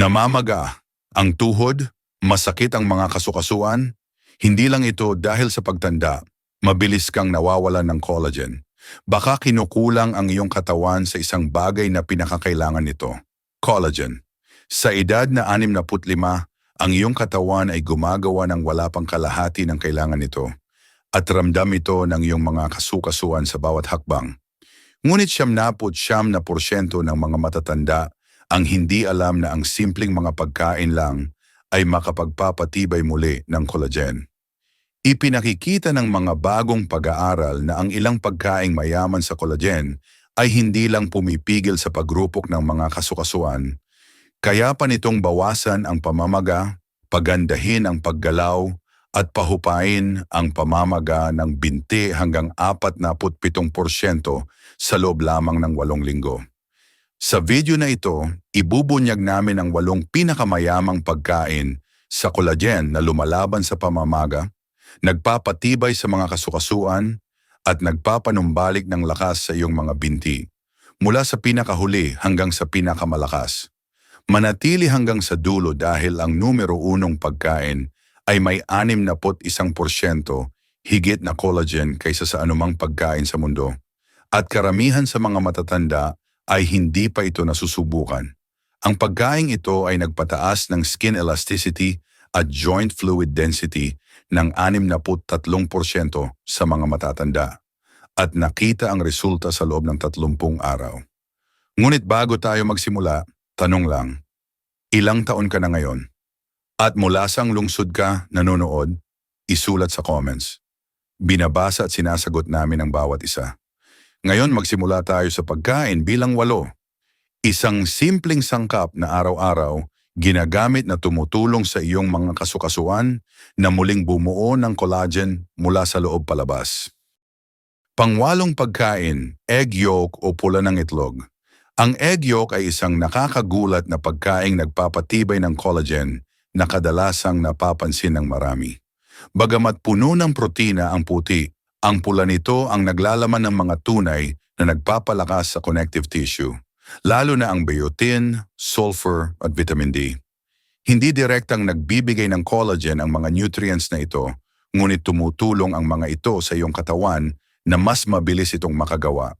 Namamaga ang tuhod, masakit ang mga kasukasuan, hindi lang ito dahil sa pagtanda, mabilis kang nawawalan ng collagen. Baka kinukulang ang iyong katawan sa isang bagay na pinakakailangan nito, collagen. Sa edad na 65, ang iyong katawan ay gumagawa ng wala pang kalahati ng kailangan nito at ramdam ito ng iyong mga kasukasuan sa bawat hakbang. Ngunit siyam naput siyam na porsyento ng mga matatanda ang hindi alam na ang simpleng mga pagkain lang ay makapagpapatibay muli ng collagen. Ipinakikita ng mga bagong pag-aaral na ang ilang pagkaing mayaman sa collagen ay hindi lang pumipigil sa pagrupok ng mga kasukasuan, kaya pa nitong bawasan ang pamamaga, pagandahin ang paggalaw, at pahupain ang pamamaga ng binti hanggang 47% sa loob lamang ng walong linggo. Sa video na ito, ibubunyag namin ang walong pinakamayamang pagkain sa collagen na lumalaban sa pamamaga, nagpapatibay sa mga kasukasuan, at nagpapanumbalik ng lakas sa iyong mga binti, mula sa pinakahuli hanggang sa pinakamalakas. Manatili hanggang sa dulo dahil ang numero unong pagkain ay may 61% higit na collagen kaysa sa anumang pagkain sa mundo. At karamihan sa mga matatanda ay hindi pa ito nasusubukan. Ang pagkain ito ay nagpataas ng skin elasticity at joint fluid density ng 63% sa mga matatanda at nakita ang resulta sa loob ng 30 araw. Ngunit bago tayo magsimula, tanong lang, ilang taon ka na ngayon? At mula sang lungsod ka, nanonood, isulat sa comments. Binabasa at sinasagot namin ang bawat isa. Ngayon magsimula tayo sa pagkain bilang walo. Isang simpleng sangkap na araw-araw, ginagamit na tumutulong sa iyong mga kasukasuan na muling bumuo ng collagen mula sa loob palabas. Pangwalong pagkain, egg yolk o pula ng itlog. Ang egg yolk ay isang nakakagulat na pagkaing nagpapatibay ng collagen na kadalasang napapansin ng marami. Bagamat puno ng protina ang puti, ang pula nito ang naglalaman ng mga tunay na nagpapalakas sa connective tissue, lalo na ang biotin, sulfur at vitamin D. Hindi direktang nagbibigay ng collagen ang mga nutrients na ito, ngunit tumutulong ang mga ito sa iyong katawan na mas mabilis itong makagawa.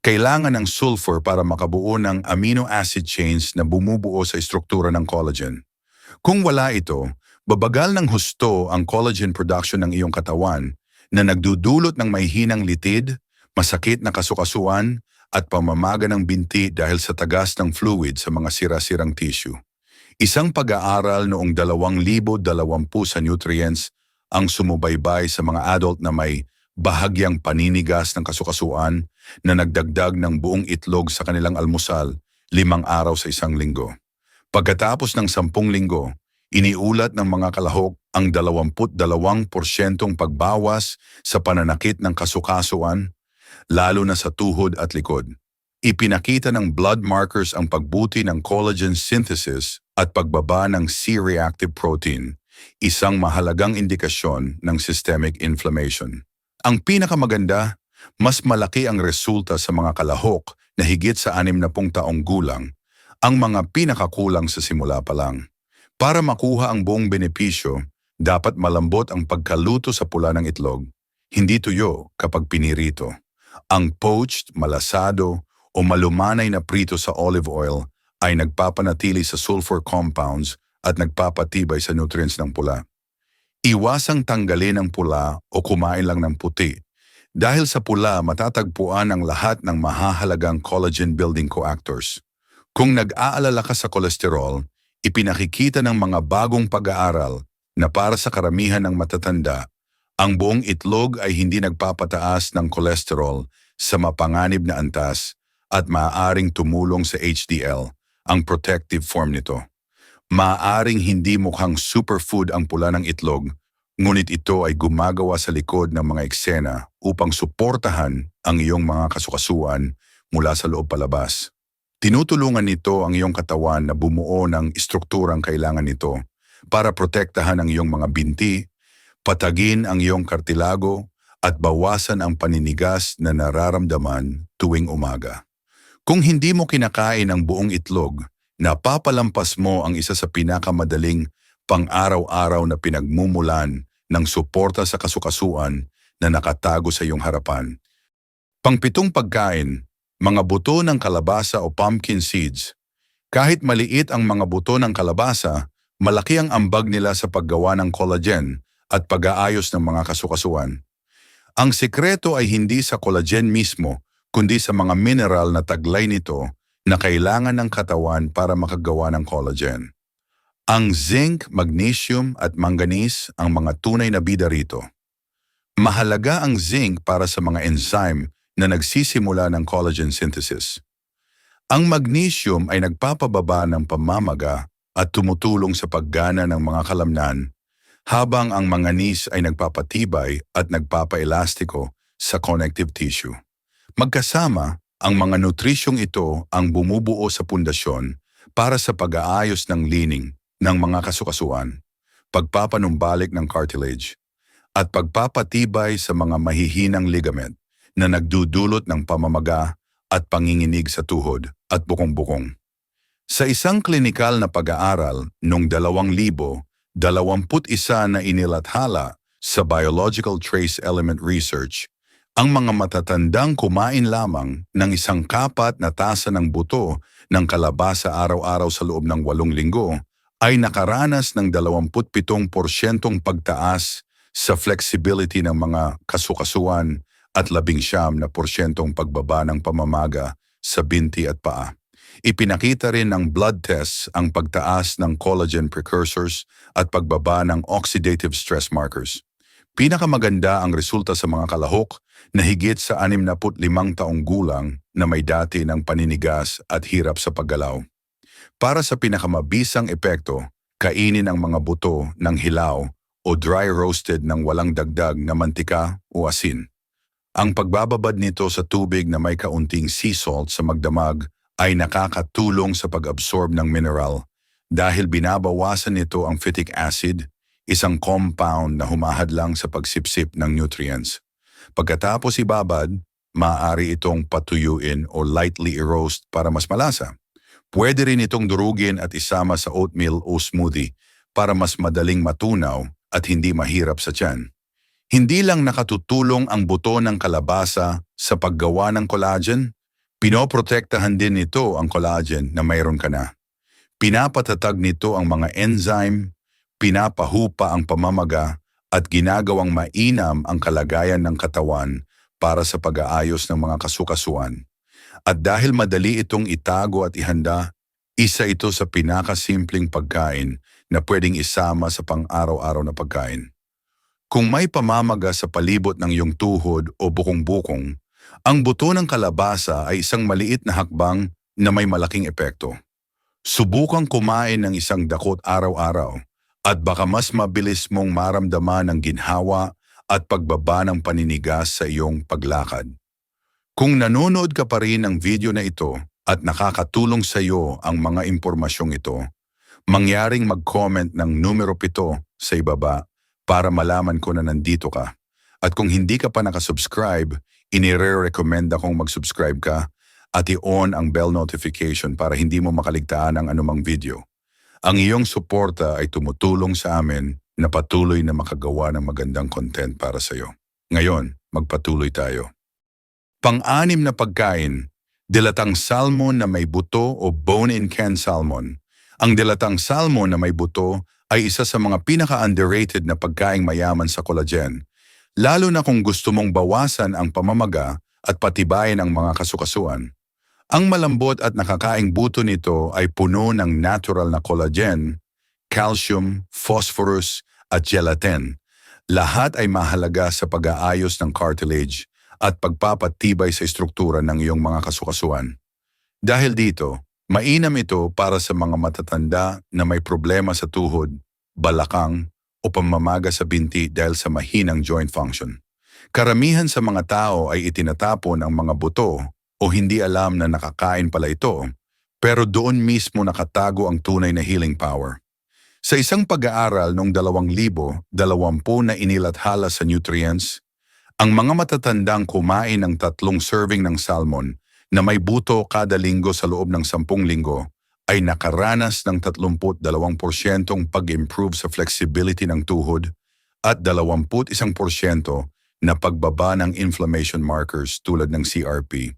Kailangan ng sulfur para makabuo ng amino acid chains na bumubuo sa struktura ng collagen. Kung wala ito, babagal ng husto ang collagen production ng iyong katawan na nagdudulot ng mahihinang litid, masakit na kasukasuan, at pamamaga ng binti dahil sa tagas ng fluid sa mga sira-sirang tissue. Isang pag-aaral noong 2020 sa nutrients ang sumubaybay sa mga adult na may bahagyang paninigas ng kasukasuan na nagdagdag ng buong itlog sa kanilang almusal limang araw sa isang linggo. Pagkatapos ng sampung linggo, iniulat ng mga kalahok ang 22% pagbawas sa pananakit ng kasukasuan, lalo na sa tuhod at likod. Ipinakita ng blood markers ang pagbuti ng collagen synthesis at pagbaba ng C-reactive protein, isang mahalagang indikasyon ng systemic inflammation. Ang pinakamaganda, mas malaki ang resulta sa mga kalahok na higit sa 60 taong gulang ang mga pinakakulang sa simula pa lang. Para makuha ang buong benepisyo, dapat malambot ang pagkaluto sa pula ng itlog, hindi tuyo kapag pinirito. Ang poached, malasado, o malumanay na prito sa olive oil ay nagpapanatili sa sulfur compounds at nagpapatibay sa nutrients ng pula. Iwasang tanggalin ang pula o kumain lang ng puti. Dahil sa pula matatagpuan ang lahat ng mahahalagang collagen building coactors. Kung nag-aalala ka sa kolesterol, ipinakikita ng mga bagong pag-aaral na para sa karamihan ng matatanda, ang buong itlog ay hindi nagpapataas ng kolesterol sa mapanganib na antas at maaaring tumulong sa HDL, ang protective form nito. Maaaring hindi mukhang superfood ang pula ng itlog, ngunit ito ay gumagawa sa likod ng mga eksena upang suportahan ang iyong mga kasukasuan mula sa loob palabas. Tinutulungan nito ang iyong katawan na bumuo ng istrukturang kailangan nito para protektahan ang iyong mga binti, patagin ang iyong kartilago, at bawasan ang paninigas na nararamdaman tuwing umaga. Kung hindi mo kinakain ang buong itlog, napapalampas mo ang isa sa pinakamadaling pang-araw-araw na pinagmumulan ng suporta sa kasukasuan na nakatago sa iyong harapan. Pangpitong pagkain, mga buto ng kalabasa o pumpkin seeds. Kahit maliit ang mga buto ng kalabasa, malaki ang ambag nila sa paggawa ng collagen at pag-aayos ng mga kasukasuan. Ang sikreto ay hindi sa collagen mismo, kundi sa mga mineral na taglay nito na kailangan ng katawan para makagawa ng collagen. Ang zinc, magnesium at manganese ang mga tunay na bida rito. Mahalaga ang zinc para sa mga enzyme na nagsisimula ng collagen synthesis. Ang magnesium ay nagpapababa ng pamamaga at tumutulong sa paggana ng mga kalamnan, habang ang manganese ay nagpapatibay at nagpapaelastiko sa connective tissue. Magkasama, ang mga nutrisyong ito ang bumubuo sa pundasyon para sa pag-aayos ng lining ng mga kasukasuan, pagpapanumbalik ng cartilage, at pagpapatibay sa mga mahihinang ligament na nagdudulot ng pamamaga at panginginig sa tuhod at bukong-bukong. Sa isang klinikal na pag-aaral noong 2021 na inilathala sa Biological Trace Element Research, ang mga matatandang kumain lamang ng isang kapat na tasa ng buto ng kalabasa araw-araw sa loob ng walong linggo ay nakaranas ng 27% pagtaas sa flexibility ng mga kasukasuan at 19% na porsyentong pagbaba ng pamamaga sa binti at paa. Ipinakita rin ng blood tests ang pagtaas ng collagen precursors at pagbaba ng oxidative stress markers. Pinakamaganda ang resulta sa mga kalahok na higit sa 65 taong gulang na may dati ng paninigas at hirap sa paggalaw. Para sa pinakamabisang epekto, kainin ang mga buto ng hilaw o dry roasted ng walang dagdag na mantika o asin. Ang pagbababad nito sa tubig na may kaunting sea salt sa magdamag ay nakakatulong sa pag-absorb ng mineral dahil binabawasan nito ang phytic acid, isang compound na humahadlang sa pagsipsip ng nutrients. Pagkatapos ibabad, maaari itong patuyuin o lightly roast para mas malasa. Pwede rin itong durugin at isama sa oatmeal o smoothie para mas madaling matunaw at hindi mahirap sa tiyan. Hindi lang nakatutulong ang buto ng kalabasa sa paggawa ng collagen, pinoprotektahan din nito ang collagen na mayroon ka na. Pinapatatag nito ang mga enzyme, pinapahupa ang pamamaga at ginagawang mainam ang kalagayan ng katawan para sa pag-aayos ng mga kasukasuan. At dahil madali itong itago at ihanda, isa ito sa pinakasimpleng pagkain na pwedeng isama sa pang-araw-araw na pagkain. Kung may pamamaga sa palibot ng iyong tuhod o bukong-bukong, ang buto ng kalabasa ay isang maliit na hakbang na may malaking epekto. Subukang kumain ng isang dakot araw-araw at baka mas mabilis mong maramdaman ang ginhawa at pagbaba ng paninigas sa iyong paglakad. Kung nanonood ka pa rin ng video na ito at nakakatulong sa iyo ang mga impormasyong ito, mangyaring mag-comment ng numero 7 sa ibaba para malaman ko na nandito ka. At kung hindi ka pa nakasubscribe, inire-recommend akong mag-subscribe ka at i-on ang bell notification para hindi mo makaligtaan ang anumang video. Ang iyong suporta ay tumutulong sa amin na patuloy na makagawa ng magandang content para sa iyo. Ngayon, magpatuloy tayo. Pang-anim na pagkain, dilatang salmon na may buto o bone-in can salmon. Ang dilatang salmon na may buto ay isa sa mga pinaka-underrated na pagkaing mayaman sa collagen, lalo na kung gusto mong bawasan ang pamamaga at patibayin ang mga kasukasuan. Ang malambot at nakakaing buto nito ay puno ng natural na collagen, calcium, phosphorus at gelatin. Lahat ay mahalaga sa pag-aayos ng cartilage at pagpapatibay sa estruktura ng iyong mga kasukasuan. Dahil dito, mainam ito para sa mga matatanda na may problema sa tuhod, balakang o pamamaga sa binti dahil sa mahinang joint function. Karamihan sa mga tao ay itinatapon ang mga buto o hindi alam na nakakain pala ito, pero doon mismo nakatago ang tunay na healing power. Sa isang pag-aaral noong 2020 na inilathala sa nutrients, ang mga matatandang kumain ng tatlong serving ng salmon na may buto kada linggo sa loob ng sampung linggo ay nakaranas ng 32% pag-improve sa flexibility ng tuhod at 21% na pagbaba ng inflammation markers tulad ng CRP.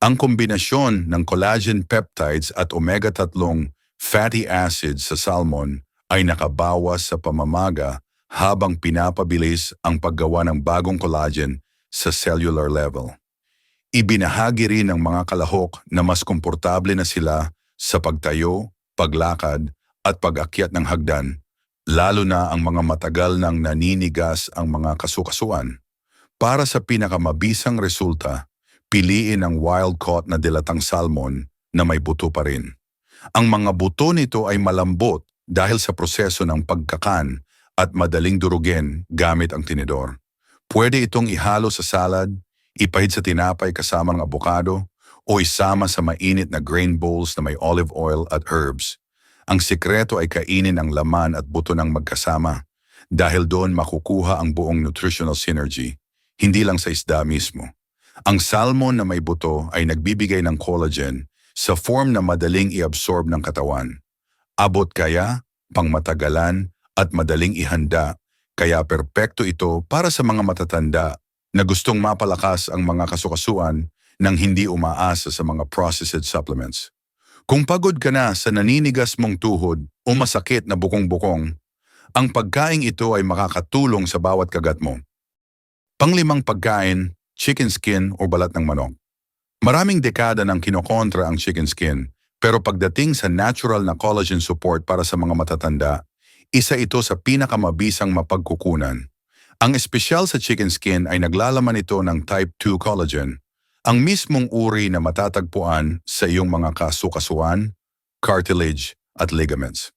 Ang kombinasyon ng collagen peptides at omega-3 fatty acids sa salmon ay nakabawas sa pamamaga habang pinapabilis ang paggawa ng bagong collagen sa cellular level. Ibinahagi rin ng mga kalahok na mas komportable na sila sa pagtayo, paglakad at pag-akyat ng hagdan, lalo na ang mga matagal nang naninigas ang mga kasukasuan. Para sa pinakamabisang resulta, piliin ang wild-caught na dilatang salmon na may buto pa rin. Ang mga buto nito ay malambot dahil sa proseso ng pagkakan at madaling durugin gamit ang tinidor. Pwede itong ihalo sa salad, ipahid sa tinapay kasama ng abokado, o isama sa mainit na grain bowls na may olive oil at herbs. Ang sikreto ay kainin ang laman at buto ng magkasama dahil doon makukuha ang buong nutritional synergy, hindi lang sa isda mismo. Ang salmon na may buto ay nagbibigay ng collagen sa form na madaling i-absorb ng katawan. Abot kaya, pangmatagalan, at madaling ihanda, kaya perpekto ito para sa mga matatanda na gustong mapalakas ang mga kasukasuan nang hindi umaasa sa mga processed supplements. Kung pagod ka na sa naninigas mong tuhod o masakit na bukong-bukong, ang pagkain ito ay makakatulong sa bawat kagat mo. Panglimang pagkain, chicken skin o balat ng manok. Maraming dekada nang kinokontra ang chicken skin, pero pagdating sa natural na collagen support para sa mga matatanda, isa ito sa pinakamabisang mapagkukunan. Ang espesyal sa chicken skin ay naglalaman ito ng type 2 collagen ang mismong uri na matatagpuan sa iyong mga kasukasuan, cartilage at ligaments.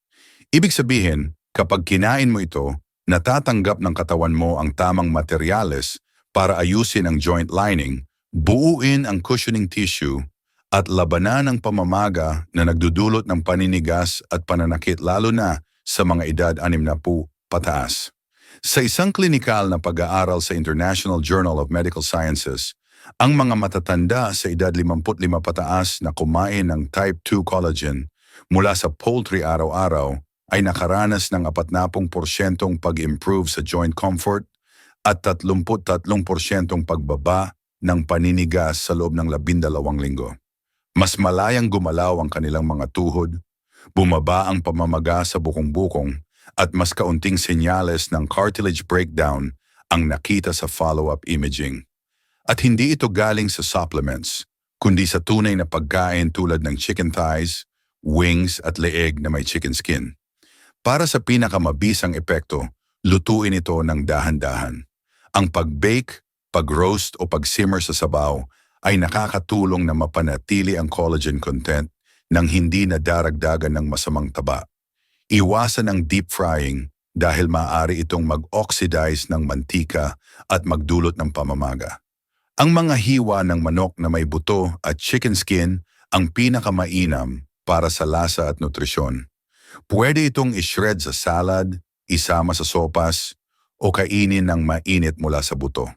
Ibig sabihin, kapag kinain mo ito, natatanggap ng katawan mo ang tamang materyales para ayusin ang joint lining, buuin ang cushioning tissue, at labanan ang pamamaga na nagdudulot ng paninigas at pananakit lalo na sa mga edad 60 pataas. Sa isang klinikal na pag-aaral sa International Journal of Medical Sciences, ang mga matatanda sa edad 55 pataas na kumain ng type 2 collagen mula sa poultry araw-araw ay nakaranas ng 40% pag-improve sa joint comfort at 33% pagbaba ng paninigas sa loob ng 12 linggo. Mas malayang gumalaw ang kanilang mga tuhod, bumaba ang pamamaga sa bukong-bukong at mas kaunting senyales ng cartilage breakdown ang nakita sa follow-up imaging. At hindi ito galing sa supplements, kundi sa tunay na pagkain tulad ng chicken thighs, wings at leeg na may chicken skin. Para sa pinakamabisang epekto, lutuin ito ng dahan-dahan. Ang pag-bake, pag-roast o pag-simmer sa sabaw ay nakakatulong na mapanatili ang collagen content nang hindi na daragdagan ng masamang taba. Iwasan ang deep frying dahil maaari itong mag-oxidize ng mantika at magdulot ng pamamaga. Ang mga hiwa ng manok na may buto at chicken skin ang pinakamainam para sa lasa at nutrisyon. Pwede itong ishred sa salad, isama sa sopas, o kainin ng mainit mula sa buto.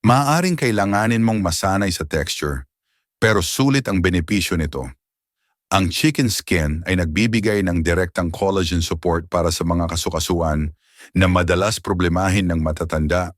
Maaaring kailanganin mong masanay sa texture, pero sulit ang benepisyo nito. Ang chicken skin ay nagbibigay ng direktang collagen support para sa mga kasukasuan na madalas problemahin ng matatanda,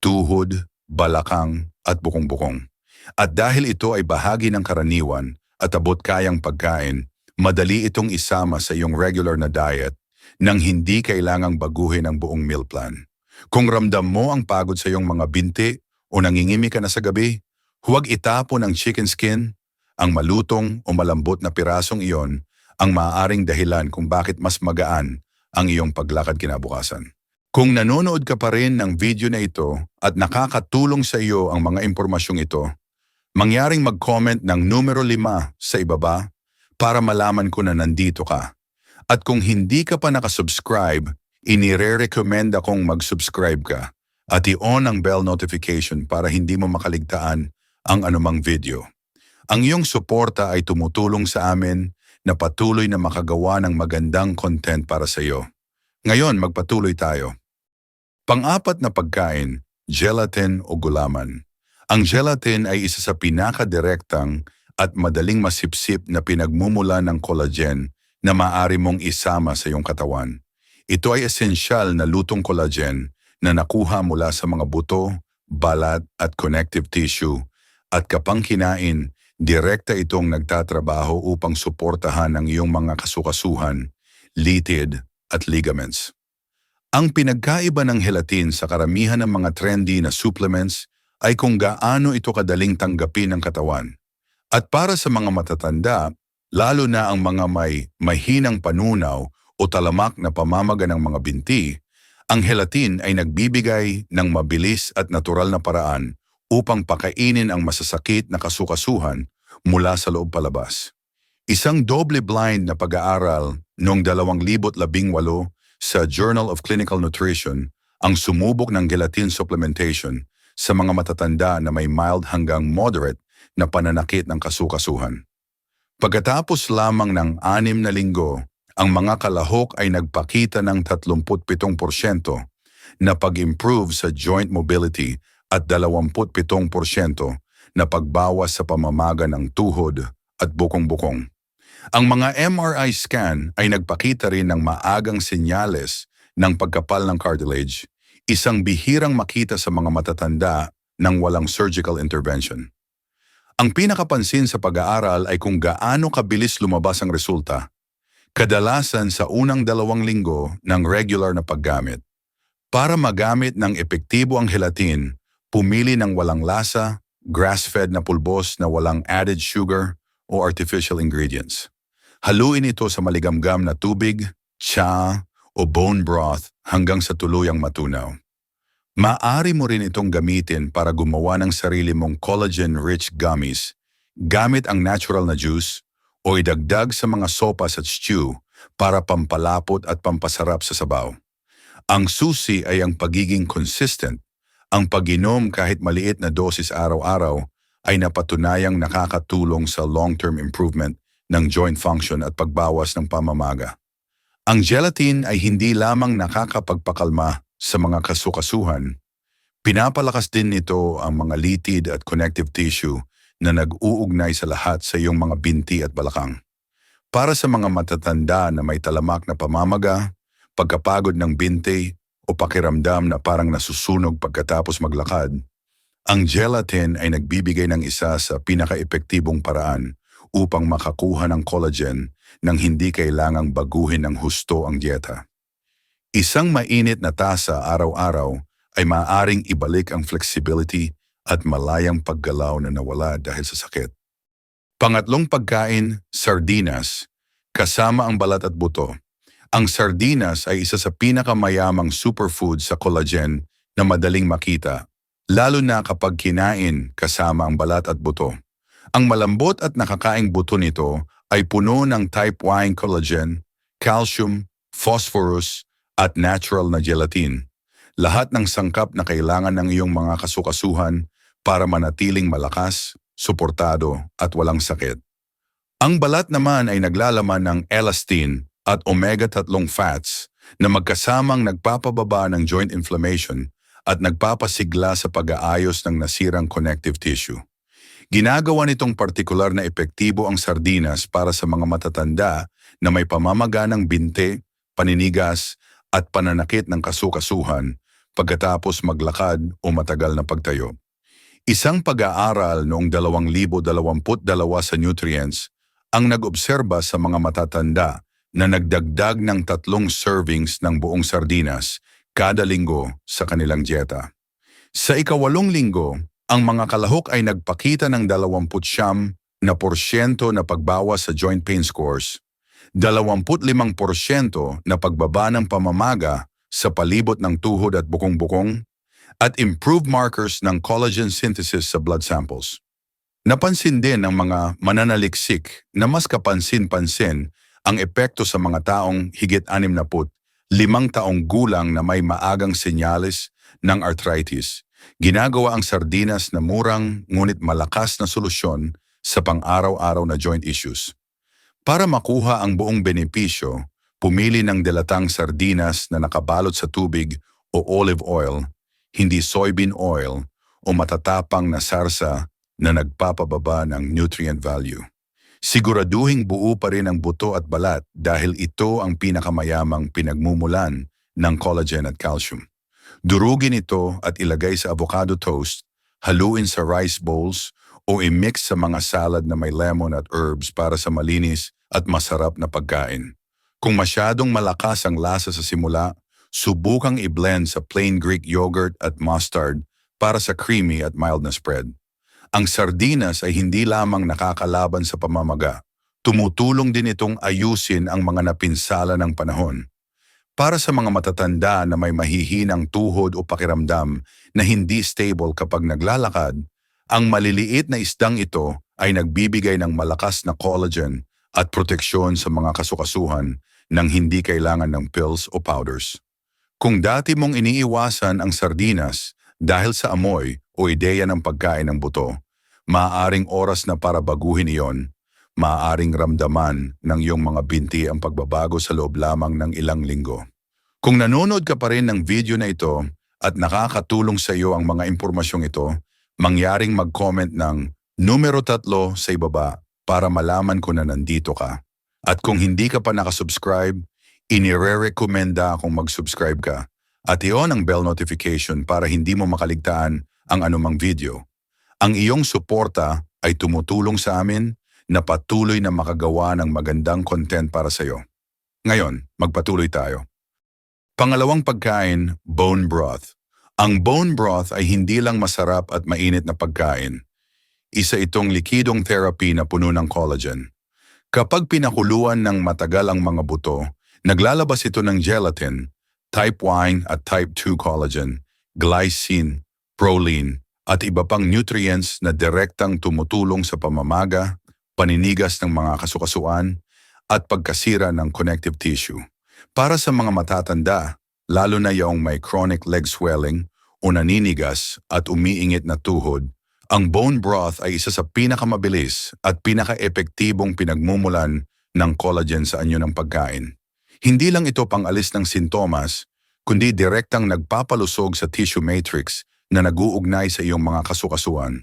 tuhod, balakang at bukong-bukong. At dahil ito ay bahagi ng karaniwan at abot kayang pagkain, madali itong isama sa iyong regular na diet nang hindi kailangang baguhin ang buong meal plan. Kung ramdam mo ang pagod sa iyong mga binti o nangingimi ka na sa gabi, huwag itapon ang chicken skin, ang malutong o malambot na pirasong iyon ang maaaring dahilan kung bakit mas magaan ang iyong paglakad kinabukasan. Kung nanonood ka pa rin ng video na ito at nakakatulong sa iyo ang mga impormasyong ito, mangyaring mag-comment ng numero 5 sa ibaba para malaman ko na nandito ka. At kung hindi ka pa nakasubscribe, inire-recommend akong mag-subscribe ka at i-on ang bell notification para hindi mo makaligtaan ang anumang video. Ang iyong suporta ay tumutulong sa amin na patuloy na makagawa ng magandang content para sa iyo. Ngayon, magpatuloy tayo. Pang-apat na pagkain, gelatin o gulaman. Ang gelatin ay isa sa pinakadirektang at madaling masipsip na pinagmumula ng collagen na maaari mong isama sa iyong katawan. Ito ay esensyal na lutong collagen na nakuha mula sa mga buto, balat at connective tissue at kapang kinain, direkta itong nagtatrabaho upang suportahan ang iyong mga kasukasuhan, litid at ligaments. Ang pinagkaiba ng gelatin sa karamihan ng mga trendy na supplements ay kung gaano ito kadaling tanggapin ng katawan. At para sa mga matatanda, lalo na ang mga may mahinang panunaw o talamak na pamamaga ng mga binti, ang gelatin ay nagbibigay ng mabilis at natural na paraan upang pakainin ang masasakit na kasukasuhan mula sa loob palabas. Isang doble blind na pag-aaral noong 2018 sa Journal of Clinical Nutrition ang sumubok ng gelatin supplementation sa mga matatanda na may mild hanggang moderate na pananakit ng kasukasuhan. Pagkatapos lamang ng anim na linggo, ang mga kalahok ay nagpakita ng 37% na pag-improve sa joint mobility at 27% na pagbawas sa pamamaga ng tuhod at bukong-bukong. Ang mga MRI scan ay nagpakita rin ng maagang senyales ng pagkapal ng cartilage, isang bihirang makita sa mga matatanda ng walang surgical intervention. Ang pinakapansin sa pag-aaral ay kung gaano kabilis lumabas ang resulta. Kadalasan sa unang dalawang linggo ng regular na paggamit. Para magamit ng epektibo ang gelatin, pumili ng walang lasa, grass-fed na pulbos na walang added sugar o artificial ingredients. Haluin ito sa maligamgam na tubig, cha o bone broth hanggang sa tuluyang matunaw. Maari mo rin itong gamitin para gumawa ng sarili mong collagen-rich gummies gamit ang natural na juice o idagdag sa mga sopas at stew para pampalapot at pampasarap sa sabaw. Ang susi ay ang pagiging consistent. Ang pag-inom kahit maliit na dosis araw-araw ay napatunayang nakakatulong sa long-term improvement ng joint function at pagbawas ng pamamaga. Ang gelatin ay hindi lamang nakakapagpakalma sa mga kasukasuhan, pinapalakas din nito ang mga litid at connective tissue na nag-uugnay sa lahat sa iyong mga binti at balakang. Para sa mga matatanda na may talamak na pamamaga, pagkapagod ng binti o pakiramdam na parang nasusunog pagkatapos maglakad, ang gelatin ay nagbibigay ng isa sa pinaka-epektibong paraan upang makakuha ng collagen nang hindi kailangang baguhin ng husto ang dieta. Isang mainit na tasa araw-araw ay maaaring ibalik ang flexibility at malayang paggalaw na nawala dahil sa sakit. Pangatlong pagkain, sardinas, kasama ang balat at buto. Ang sardinas ay isa sa pinakamayamang superfood sa collagen na madaling makita, lalo na kapag kinain kasama ang balat at buto. Ang malambot at nakakaing buto nito ay puno ng type Y collagen, calcium, phosphorus, at natural na gelatin. Lahat ng sangkap na kailangan ng iyong mga kasukasuhan para manatiling malakas, suportado at walang sakit. Ang balat naman ay naglalaman ng elastin at omega-3 fats na magkasamang nagpapababa ng joint inflammation at nagpapasigla sa pag-aayos ng nasirang connective tissue. Ginagawa nitong partikular na epektibo ang sardinas para sa mga matatanda na may pamamaga ng binte, paninigas at pananakit ng kasukasuhan pagkatapos maglakad o matagal na pagtayo. Isang pag-aaral noong 2022 sa nutrients ang nag-obserba sa mga matatanda na nagdagdag ng tatlong servings ng buong sardinas kada linggo sa kanilang dieta. Sa ikawalong linggo, ang mga kalahok ay nagpakita ng 20 na porsyento na pagbawas sa joint pain scores 25% na pagbaba ng pamamaga sa palibot ng tuhod at bukong-bukong at improved markers ng collagen synthesis sa blood samples. Napansin din ng mga mananaliksik na mas kapansin-pansin ang epekto sa mga taong higit 60 limang taong gulang na may maagang senyales ng arthritis. Ginagawa ang sardinas na murang ngunit malakas na solusyon sa pang-araw-araw na joint issues. Para makuha ang buong benepisyo, pumili ng delatang sardinas na nakabalot sa tubig o olive oil, hindi soybean oil o matatapang na sarsa na nagpapababa ng nutrient value. Siguraduhing buo pa rin ang buto at balat dahil ito ang pinakamayamang pinagmumulan ng collagen at calcium. Durugin ito at ilagay sa avocado toast, haluin sa rice bowls o i-mix sa mga salad na may lemon at herbs para sa malinis at masarap na pagkain. Kung masyadong malakas ang lasa sa simula, subukang i-blend sa plain Greek yogurt at mustard para sa creamy at mild na spread. Ang sardinas ay hindi lamang nakakalaban sa pamamaga, tumutulong din itong ayusin ang mga napinsala ng panahon. Para sa mga matatanda na may mahihinang tuhod o pakiramdam na hindi stable kapag naglalakad, ang maliliit na isdang ito ay nagbibigay ng malakas na collagen at proteksyon sa mga kasukasuhan nang hindi kailangan ng pills o powders. Kung dati mong iniiwasan ang sardinas dahil sa amoy o ideya ng pagkain ng buto, maaaring oras na para baguhin iyon, maaaring ramdaman ng iyong mga binti ang pagbabago sa loob lamang ng ilang linggo. Kung nanonood ka pa rin ng video na ito at nakakatulong sa iyo ang mga impormasyong ito, mangyaring mag-comment ng numero tatlo sa ibaba para malaman ko na nandito ka. At kung hindi ka pa nakasubscribe, inire-recommenda akong mag-subscribe ka at iyon ang bell notification para hindi mo makaligtaan ang anumang video. Ang iyong suporta ay tumutulong sa amin na patuloy na makagawa ng magandang content para sa iyo. Ngayon, magpatuloy tayo. Pangalawang pagkain, bone broth. Ang bone broth ay hindi lang masarap at mainit na pagkain. Isa itong likidong therapy na puno ng collagen. Kapag pinakuluan ng matagal ang mga buto, naglalabas ito ng gelatin, type 1 at type 2 collagen, glycine, proline, at iba pang nutrients na direktang tumutulong sa pamamaga, paninigas ng mga kasukasuan, at pagkasira ng connective tissue. Para sa mga matatanda, lalo na yung may chronic leg swelling o naninigas at umiingit na tuhod, ang bone broth ay isa sa pinakamabilis at pinaka-epektibong pinagmumulan ng collagen sa anyo ng pagkain. Hindi lang ito pangalis ng sintomas, kundi direktang nagpapalusog sa tissue matrix na naguugnay sa iyong mga kasukasuan.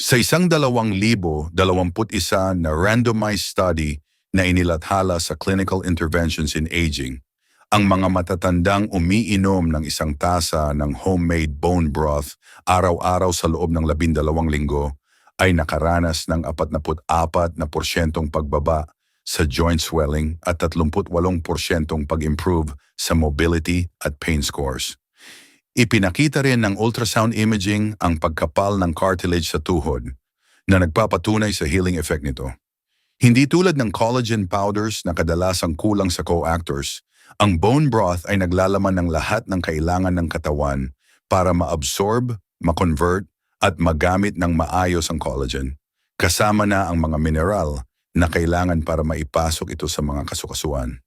Sa isang dalawang libo, dalawamput isa na randomized study na inilathala sa Clinical Interventions in Aging, ang mga matatandang umiinom ng isang tasa ng homemade bone broth araw-araw sa loob ng labindalawang linggo ay nakaranas ng 44 na porsyentong pagbaba sa joint swelling at 38 porsyentong pag-improve sa mobility at pain scores. Ipinakita rin ng ultrasound imaging ang pagkapal ng cartilage sa tuhod na nagpapatunay sa healing effect nito. Hindi tulad ng collagen powders na kadalasang kulang sa coactors, ang bone broth ay naglalaman ng lahat ng kailangan ng katawan para ma-absorb, ma-convert, at magamit ng maayos ang collagen. Kasama na ang mga mineral na kailangan para maipasok ito sa mga kasukasuan.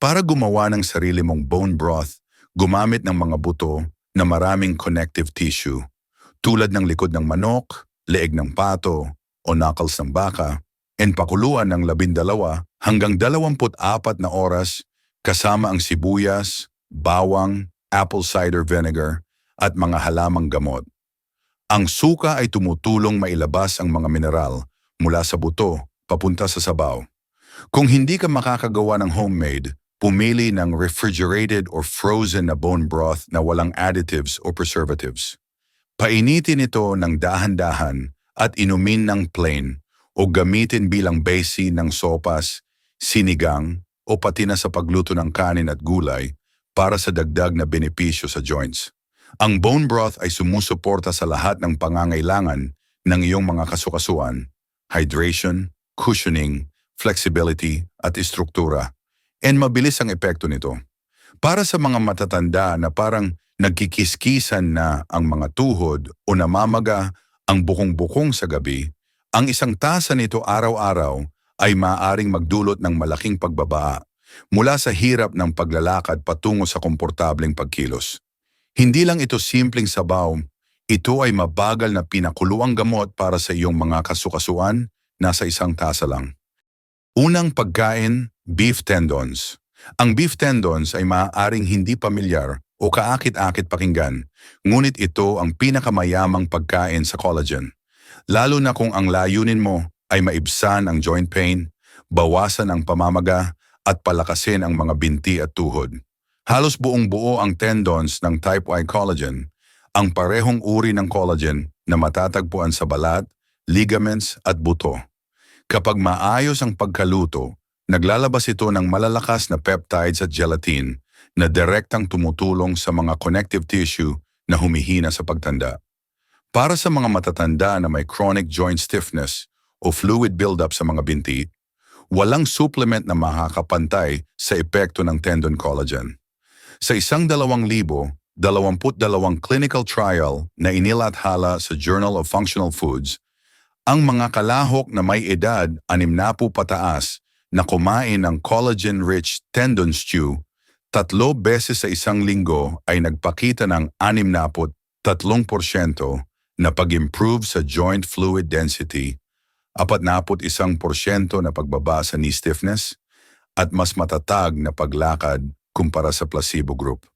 Para gumawa ng sarili mong bone broth, gumamit ng mga buto na maraming connective tissue, tulad ng likod ng manok, leeg ng pato, o knuckles ng baka, and pakuluan ng labindalawa hanggang 24 na oras kasama ang sibuyas, bawang, apple cider vinegar, at mga halamang gamot. Ang suka ay tumutulong mailabas ang mga mineral mula sa buto papunta sa sabaw. Kung hindi ka makakagawa ng homemade, pumili ng refrigerated or frozen na bone broth na walang additives o preservatives. Painitin ito ng dahan-dahan at inumin ng plain o gamitin bilang base ng sopas, sinigang o pati na sa pagluto ng kanin at gulay para sa dagdag na benepisyo sa joints. Ang bone broth ay sumusuporta sa lahat ng pangangailangan ng iyong mga kasukasuan, hydration, cushioning, flexibility at istruktura, and mabilis ang epekto nito. Para sa mga matatanda na parang nagkikiskisan na ang mga tuhod o namamaga ang bukong-bukong sa gabi, ang isang tasa nito araw-araw ay maaaring magdulot ng malaking pagbaba mula sa hirap ng paglalakad patungo sa komportableng pagkilos. Hindi lang ito simpleng sabaw, ito ay mabagal na pinakuluang gamot para sa iyong mga kasukasuan nasa isang tasa lang. Unang pagkain, beef tendons. Ang beef tendons ay maaaring hindi pamilyar o kaakit-akit pakinggan, ngunit ito ang pinakamayamang pagkain sa collagen. Lalo na kung ang layunin mo ay maibsan ang joint pain, bawasan ang pamamaga at palakasin ang mga binti at tuhod. Halos buong buo ang tendons ng type Y collagen, ang parehong uri ng collagen na matatagpuan sa balat, ligaments at buto. Kapag maayos ang pagkaluto, naglalabas ito ng malalakas na peptides at gelatin na direktang tumutulong sa mga connective tissue na humihina sa pagtanda. Para sa mga matatanda na may chronic joint stiffness o fluid buildup sa mga binti, walang supplement na makakapantay sa epekto ng tendon collagen. Sa isang dalawang libo, dalawamput dalawang clinical trial na inilathala sa Journal of Functional Foods, ang mga kalahok na may edad 60 pataas na kumain ng collagen-rich tendon stew, tatlo beses sa isang linggo ay nagpakita ng 63% na pag-improve sa joint fluid density, 41% na pagbaba sa knee stiffness, at mas matatag na paglakad kumpara sa placebo group.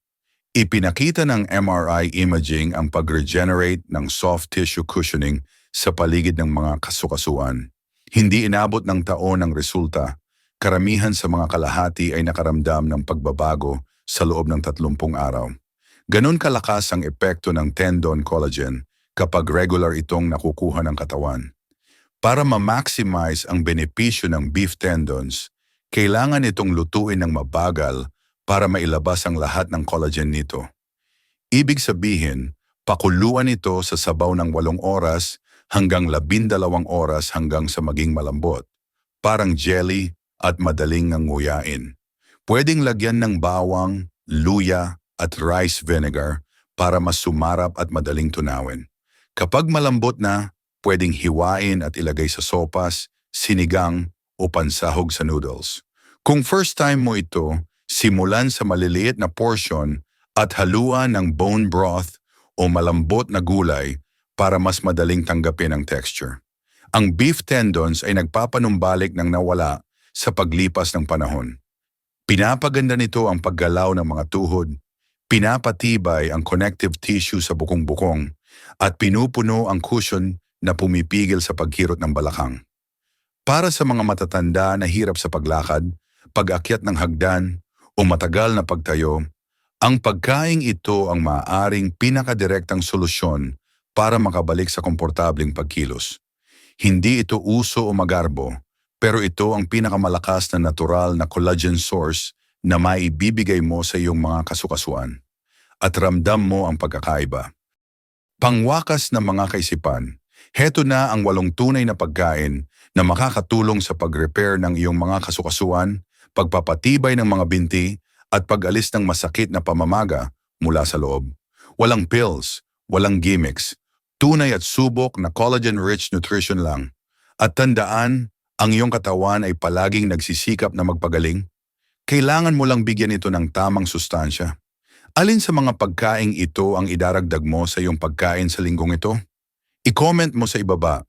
Ipinakita ng MRI imaging ang pag-regenerate ng soft tissue cushioning sa paligid ng mga kasukasuan. Hindi inabot ng taon ang resulta. Karamihan sa mga kalahati ay nakaramdam ng pagbabago sa loob ng 30 araw. Ganon kalakas ang epekto ng tendon collagen kapag regular itong nakukuha ng katawan. Para ma-maximize ang benepisyo ng beef tendons, kailangan itong lutuin ng mabagal para mailabas ang lahat ng collagen nito. Ibig sabihin, pakuluan ito sa sabaw ng walong oras hanggang labindalawang oras hanggang sa maging malambot. Parang jelly at madaling nganguyain. Pwedeng lagyan ng bawang, luya at rice vinegar para mas sumarap at madaling tunawin. Kapag malambot na, pwedeng hiwain at ilagay sa sopas, sinigang o pansahog sa noodles. Kung first time mo ito, simulan sa maliliit na portion at haluan ng bone broth o malambot na gulay para mas madaling tanggapin ang texture. Ang beef tendons ay nagpapanumbalik ng nawala sa paglipas ng panahon. Pinapaganda nito ang paggalaw ng mga tuhod, pinapatibay ang connective tissue sa bukong-bukong, at pinupuno ang cushion na pumipigil sa paghirot ng balakang. Para sa mga matatanda na hirap sa paglakad, pag-akyat ng hagdan, o matagal na pagtayo, ang pagkaing ito ang maaaring pinakadirektang solusyon para makabalik sa komportabling pagkilos. Hindi ito uso o magarbo, pero ito ang pinakamalakas na natural na collagen source na maibibigay mo sa iyong mga kasukasuan. At ramdam mo ang pagkakaiba. Pangwakas ng mga kaisipan, heto na ang walong tunay na pagkain na makakatulong sa pag-repair ng iyong mga kasukasuan, pagpapatibay ng mga binti, at pag-alis ng masakit na pamamaga mula sa loob. Walang pills, walang gimmicks, tunay at subok na collagen-rich nutrition lang. At tandaan, ang iyong katawan ay palaging nagsisikap na magpagaling. Kailangan mo lang bigyan ito ng tamang sustansya. Alin sa mga pagkaing ito ang idaragdag mo sa iyong pagkain sa linggong ito? I-comment mo sa ibaba.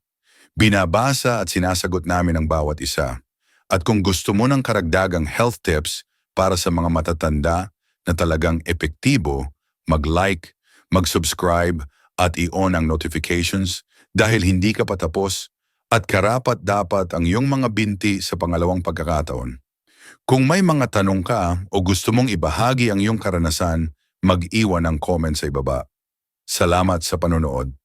Binabasa at sinasagot namin ang bawat isa. At kung gusto mo ng karagdagang health tips para sa mga matatanda na talagang epektibo, mag-like, mag-subscribe at i-on ang notifications dahil hindi ka patapos at karapat dapat ang iyong mga binti sa pangalawang pagkakataon. Kung may mga tanong ka o gusto mong ibahagi ang iyong karanasan, mag-iwan ng comment sa ibaba. Salamat sa panonood.